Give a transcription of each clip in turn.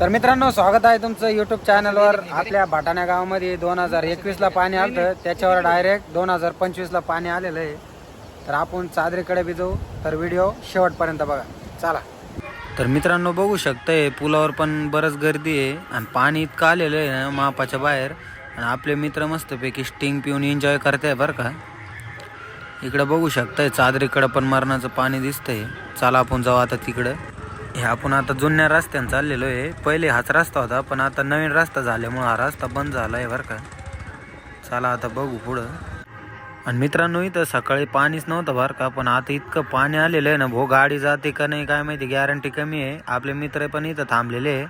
तर मित्रांनो स्वागत आहे तुमचं युट्यूब चॅनलवर आपल्या भाटाण्या गावामध्ये दोन हजार एकवीसला पाणी आलं त्याच्यावर डायरेक्ट दोन हजार पंचवीसला पाणी आलेलं आहे. तर आपण चादरीकडे बी जाऊ. तर व्हिडिओ शेवटपर्यंत बघा. चला. तर मित्रांनो बघू शकतंय पुलावर पण बरंच गर्दी आहे. आणि पाणी इतकं आलेलं आहे ना मापाच्या बाहेर. आणि आपले मित्र मस्तपैकी स्टिंग पिऊन एन्जॉय करताय बरं का. इकडं बघू शकताय चादरीकडं पण मरणाचं पाणी दिसतंय. चला आपण जाऊ आता तिकडं. हे आपण आता जुन्या रस्त्यानं चाललेलो आहे. पहिले हाच रस्ता होता पण आता नवीन रस्ता झाल्यामुळं हा रस्ता बंद झाला आहे बरं का. चला आता बघू पुढं. आणि मित्रांनो इथं सकाळी पाणीच नव्हतं बरं का पण आता इतकं पाणी आलेलं आहे ना भो गाडी जाते का नाही काय माहिती गॅरंटी कमी आहे. आपले मित्र पण इथं थांबलेले आहे.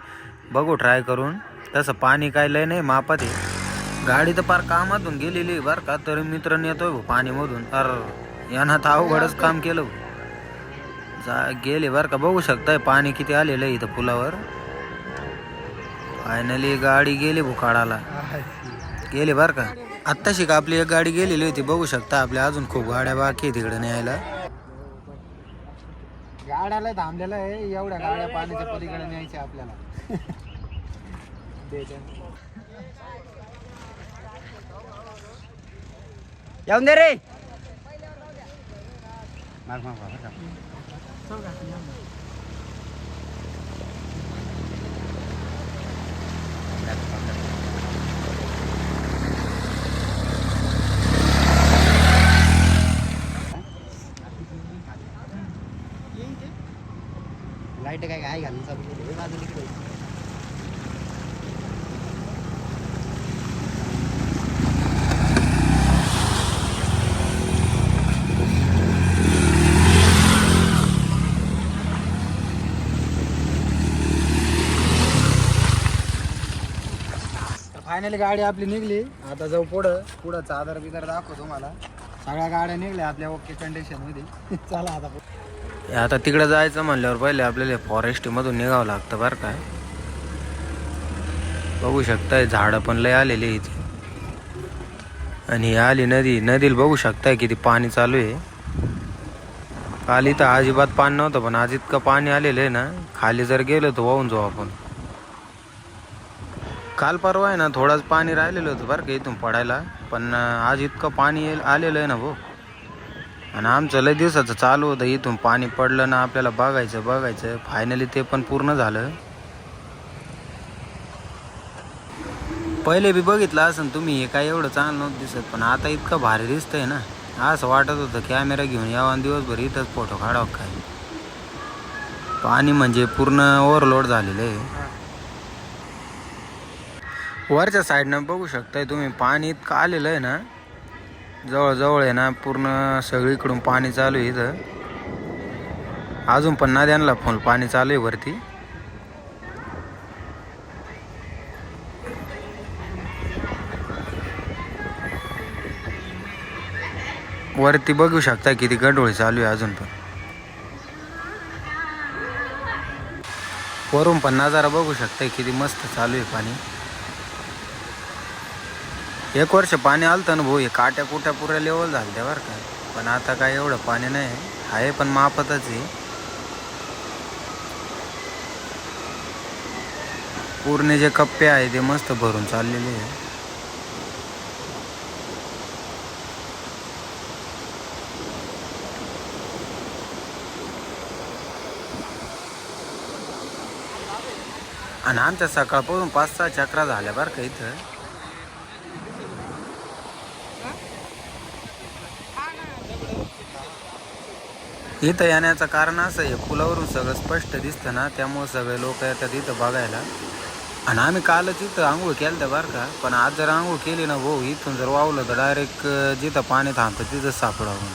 बघू ट्राय करून. तसं पाणी काय लय नाही मापात आहे. गाडी तर फार कामातून गेलेली आहे बरं का तरी मित्र नेतोय पाणीमधून. अर यानं तर अवघडच काम केलं जा गेले बरं का बघू शकताय पाणी किती आलेलं आहे इथं पुलावर. फायनली गाडी गेली भुकाडाला गेली बरं का? आत्ताशी का आपली एक गाडी गेलेली होती बघू शकता आपल्या अजून खूप गाड्या बाकी तिकडे न्यायला. गाड्याला थांबलेलं आहे एवढ्या गाड्या पाण्याच्या पलीकडे न्यायच्या आपल्याला. येऊन दे रे. लाइट काय काय घालून चालू बाजू तिकडे फायनली गाडी आपली निघली. आता जाऊ पुढं. पुढं चादर बिदर दाखव तुम्हाला. सगळ्या गाड्या निघल्या आपल्या ओके कंडिशनमध्ये. चला आता आता तिकडे जायचं म्हणल्यावर पहिले आपल्याला फॉरेस्ट मधून निघावं लागतं बरं काय बघू शकताय झाडं पण लय आलेली आहे इथे आणि ही आली नदी. नदीला बघू शकताय किती पाणी चालू आहे. काल इथं अजिबात पाणी नव्हतं पण आज इतकं पाणी आलेलं आहे ना. खाली जर गेलो तर वाहून जाऊ आपण. काल परवा आहे ना थोडंच पाणी राहिलेलं होतं बरं का इथून पडायला. पण आज इतकं पाणी येल- आलेलं आहे ना भाऊ. आणि आमचं लय दिवसाचं चालू होतं इथून पाणी पडलं ना आपल्याला बघायचं बघायचं. फायनली ते पण पूर्ण झालं. पहिले बी बघितलं असं तुम्ही हे काय एवढं चांगलं नव्हतं दिसत. पण आता इतकं भारी दिसतंय ना. असं वाटत होतं कॅमेरा घेऊन यावा आणि दिवसभर इथंच फोटो काढावं काय. पाणी म्हणजे पूर्ण ओव्हरलोड झालेलं आहे. वरच्या साईडनं बघू शकताय तुम्ही. पाणी इतकं आलेलं आहे ना जवळजवळ आहे ना पूर्ण सगळीकडून पाणी चालू आहे इथं. अजून पण नद्यांना फुल पाणी चालू आहे वरती. वरती बघू शकता किती गडोळी चालू आहे अजून पण. वरून पण नजारा बघू शकता किती मस्त चालू आहे पाणी. एक वर्ष पाणी आलतं ना भाऊ हे काट्या कुट्या पुऱ्या लेवल झालं त्या बरं का. पण आता काय एवढं पाणी नाही. आहे पण मापतच आहे. पूर्ण जे कप्पे आहे ते मस्त भरून चाललेले आहे. आणि आमच्या सकाळपासून पाच सहा चक्रा झाल्या बरं का इथं. इथं येण्याचं कारण असं आहे पुलावरून सगळं स्पष्ट दिसतं ना त्यामुळे सगळे लोक येतात इथं बघायला. आणि आम्ही कालच इथं आंघोळ केलं तर बरं का पण आज जर आंघोळ केली ना भाऊ इथून जर वावलं तर डायरेक्ट जिथं पाणी थांबतं तिथं सापडावं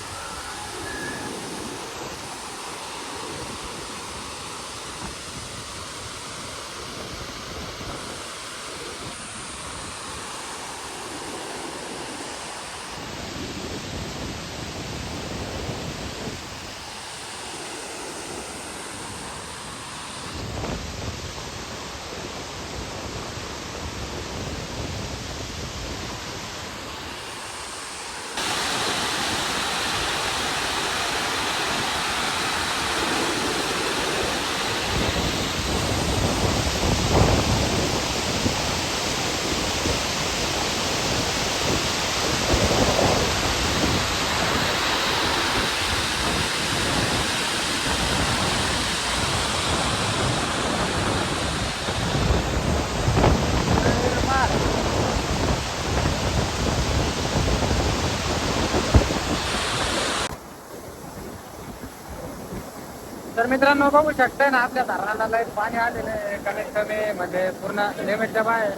मित्रांनो बघू शकताय ना आपल्या धरणाला लय पाणी आलेलं आहे. कमीत कमी म्हणजे पूर्ण लिमिटच्या बाहेर.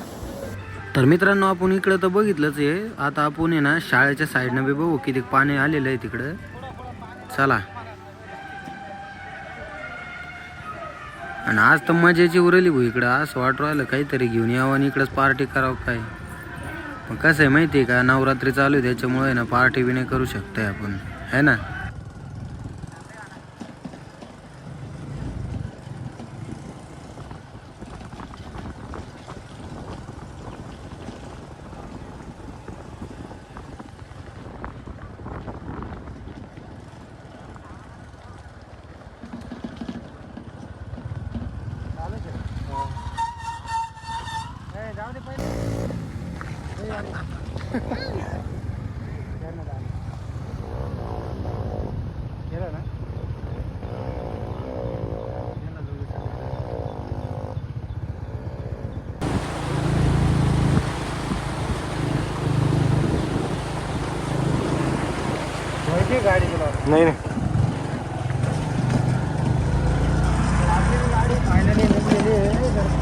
तर मित्रांनो आपण इकडं तर बघितलंच आहे. आता आपण आहे ना शाळेच्या साईडनं बी बघू किती पाणी आलेलं आहे तिकडं. चला. आणि आज तर मजेची उरली भाऊ इकडं. असं वाटू राहिलं काहीतरी घेऊन यावं आणि इकडंच पार्टी करावं काय. पण कसं आहे माहिती आहे का? नवरात्री चालू आहे त्याच्यामुळे आहे ना पार्टी बी नाही करू शकतोय आपण. है ना? गाडी तुला नाही नाही गाडी फायनली निघलेली आहे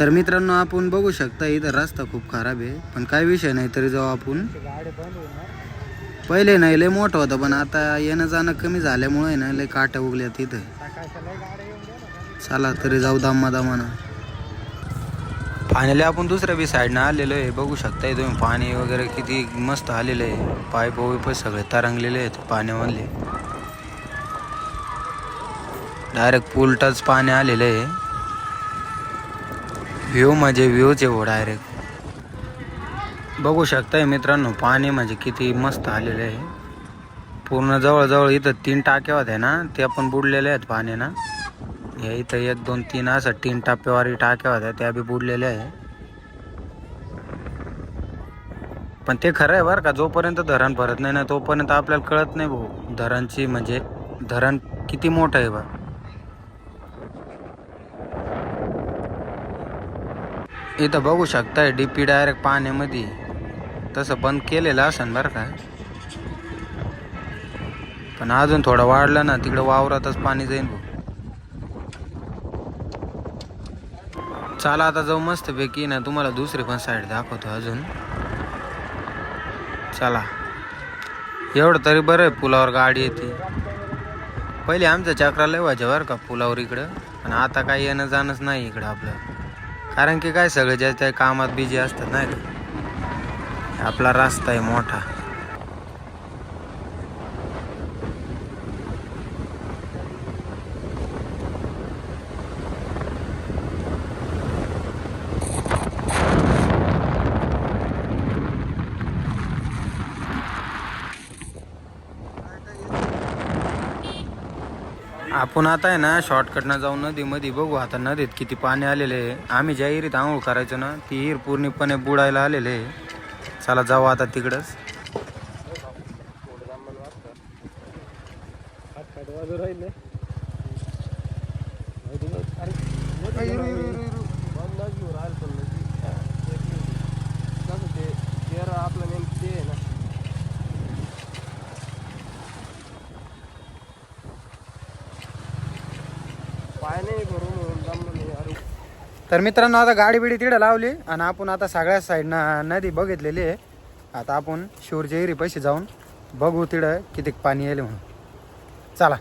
तर मित्रांनो आपण बघू शकता इथं रस्ता खूप खराब आहे. पण काय विषय नाही तरी जाऊ आपण. पहिले नाही लय मोठं होतं पण आता येणं जाणं कमी झाल्यामुळे ना लय काट्या उगल्या इथं चला तरी जाऊ दामा दामानं. फायनली आपण दुसऱ्या बी साईडनं आलेलो आहे. बघू शकताय तुम्ही पाणी वगैरे किती मस्त आलेलं आहे. पाईप वैप सगळे तरंगलेले आहेत पाण्यामधले. डायरेक्ट पुलटाच पाणी आलेलं आहे. व्ह्यू म्हणजे व्ह्यूच आहे डायरेक्ट बघू शकताय मित्रांनो पाणी म्हणजे किती मस्त आलेलं आहे. पूर्ण जवळजवळ इथं तीन टाक्या होत्या ना त्या पण बुडलेल्या आहेत पाण्यानं. या इथं एक दोन तीन असं तीन टप्प्यावारी टाक्या होत्या त्या बी बुडलेल्या आहे. पण ते खरं आहे बरं का जोपर्यंत धरण भरत नाही ना तोपर्यंत आपल्याला कळत नाही भाऊ धरणची म्हणजे धरण किती मोठं आहे बा. इथं बघू शकताय डी पी डायरेक्ट पाण्यामध्ये तसं बंद केलेलं असेल बरं का. पण अजून थोडं वाढलं ना तिकडं वावरातच पाणी जाईन भाऊ. चला आता जाऊ मस्त पैकी ना तुम्हाला दुसरी पण साईड दाखवतो अजून. चला. एवढं तरी बरं आहे पुलावर गाडी येते. पहिले आमचं चक्रा लय व्हायच्या बरं का पुलावर इकडं. पण आता काही येणं जाणंच नाही इकडं आपलं. कारण की काय सगळे ज्या त्या कामात बिझी असतात नाही का आपला रस्ता आहे मोठा. आपण आता आहे ना शॉर्टकटनं जाऊन नदीमध्ये बघू. आता नदीत किती पाणी आलेले आहे. आम्ही ज्या हिरीत आंघोळ करायचो ना ती हिर पूर्णपणे बुडायला आलेले आहे. चला जाऊ आता तिकडंच आपलं नेमकं ते आहे ना पाय नाही भरून जमलं नाही अरे तर मित्रांनो आता गाडी बिडी तिकडे लावली आणि आपण आता सगळ्या साईडनं नदी बघितलेली आहे. आता आपण शिवरजेरी पैसे जाऊन बघू तिकडं किती पाणी येईल म्हणून. चला.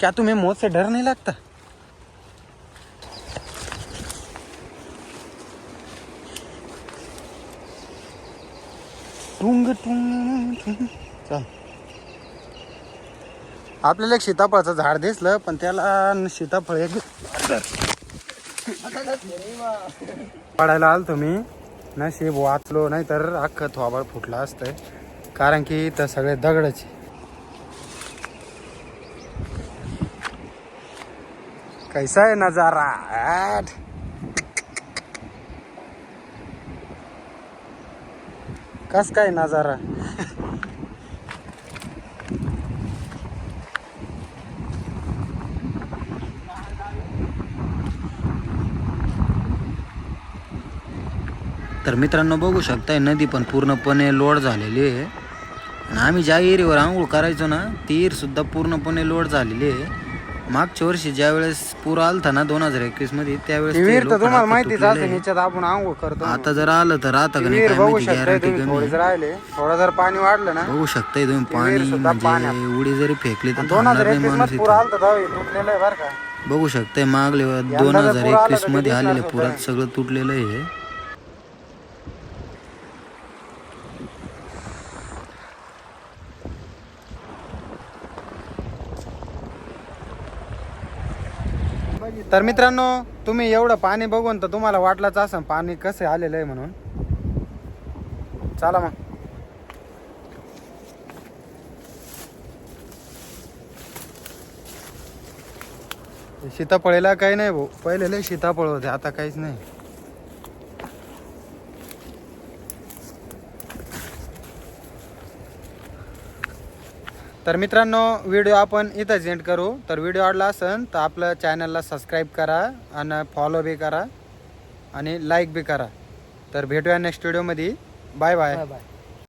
क्या तुम्हें मौत से डर नहीं लगता? टुंग टुंग चल. आपल्याला एक सीताफळाचं झाड दिसलं पण त्याला सीताफळ एक पडायला आलो तुम्ही नशीब वाचलो नाही तर अख्खं थोबाळ फुटलं असतंय. कारण की इथं सगळे दगडच आहे. कैसा आहे नजारा? कस काय नजारा? तर मित्रांनो बघू शकताय नदी पण पूर्णपणे लोड झालेली आहे आणि आम्ही ज्या एरीवर आंघोळ करायचो ना ती एर सुद्धा पूर्णपणे लोड झालेली आहे मागच्या वर्षी ज्या वेळेस पूर आलता ना दोन हजार एकवीसमध्ये त्यावेळेस आपण आंघोळ करतो आता जर आलं तर आता जर राहिले थोडं जर पाणी वाढलं ना बघू शकताय तुम्ही पाणी. म्हणजे उडी जरी फेकली तर दोन हजार एकवीस माणूस पूर. आलता बघू शकताय मागले दोन जर हजार एकवीसमध्ये आलेले पुरात. सगळं तुटलेलं आहे तर मित्रांनो तुम्ही एवढं पाणी बघून तर तुम्हाला वाटलंच असं पाणी कसं आलेलं आहे म्हणून. चला मग. सीताफळेला काही नाही भाऊ पहिले लय सीताफळ होते आता काहीच नाही. तर मित्रांनो व्हिडिओ आपण इथंच एंड करू. तर व्हिडिओ आवडला असेल तर आपलं चॅनलला सबस्क्राईब करा आणि फॉलो बी करा आणि लाईक बी करा. तर भेटूया नेक्स्ट व्हिडिओमध्ये बाय बाय बाय